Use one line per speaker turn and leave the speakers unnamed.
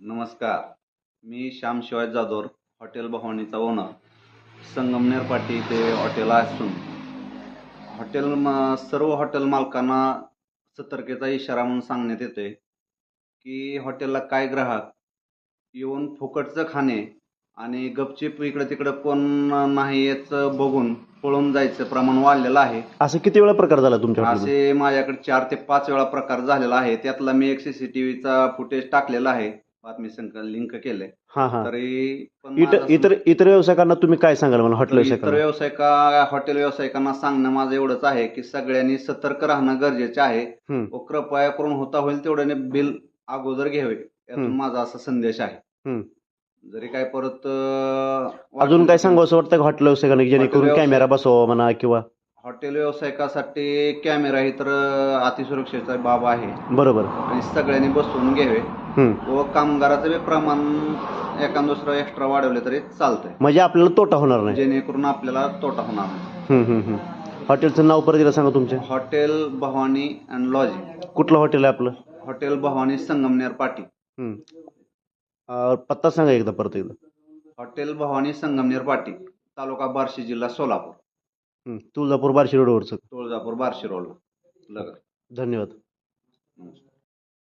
नमस्कार. मी श्याम शिवाय जाधवर हॉटेल भवानीचा ओनर संगमनेर पाटी ते हॉटेल असून. हॉटेल म सर्व हॉटेल मालकांना सतर्कतेचा इशारा म्हणून सांगण्यात येतोय की हॉटेलला काय ग्राहक येऊन फुकटचं खाणे आणि गपचिप इकडं तिकडं कोण नाही याचं बघून पळून जायचं प्रमाण वाढलेलं आहे.
असं किती वेळा प्रकार झाला तुमच्या?
असे माझ्याकडे चार ते पाच वेळा प्रकार झालेला आहे. त्यातला मी एक सीसीटीव्हीचा फुटेज टाकलेला आहे. बातमी संक लिंक केलंय.
हा हा.
तरी पण
इतर
माझं
इतर इतर व्यवसायिकांना तुम्ही काय सांगाल मला हॉटेल
तर इतर
व्यवसायिकांना.
व्यावसायिका हॉटेल व्यावसायिकांना सांगणं माझं एवढंच आहे की सगळ्यांनी सतर्क राहणं गरजेचं आहे.
हम्म.
व कृपया करून होता होईल तेवढ्याने बिल अगोदर घ्यावे. यातून
हम्म.
माझा असा संदेश आहे.
हम्म.
जरी काय परत अं,
अजून काय सांगू असं वाटतं का हॉटेल व्यावसायिकांना की जेणेकरून कॅमेरा बसवा म्हणा किंवा
हॉटेल व्यावसायिकासाठी कॅमेरा ही तर अतिसुरक्षेचा बाब आहे.
बरोबर.
आणि सगळ्यांनी बसवून घ्यावे. व कामगाराचं बी प्रमाण एका दुसरं एक्स्ट्रा वाढवले तरी चालतंय.
म्हणजे आपल्याला तोटा होणार नाही.
जेणेकरून आपल्याला तोटा होणार नाही.
हम्म, हम्म, हम्म. हॉटेलचं नाव परत दिलं सांगा तुमच्या.
Hotel Bhavani and lodging.
कुठलं हॉटेल आहे आपलं?
हॉटेल भवानी संगमनेर पाटी.
हम्म. अं, पत्ता सांगा एकदा परत एकदा.
हॉटेल भवानी संगमनेर पाटी. तालुका बार्शी जिल्हा सोलापूर.
हम्म. तुळजापूर बार्शी रोडवरचं.
तुळजापूर बार्शी रोडला. लगत.
धन्यवाद.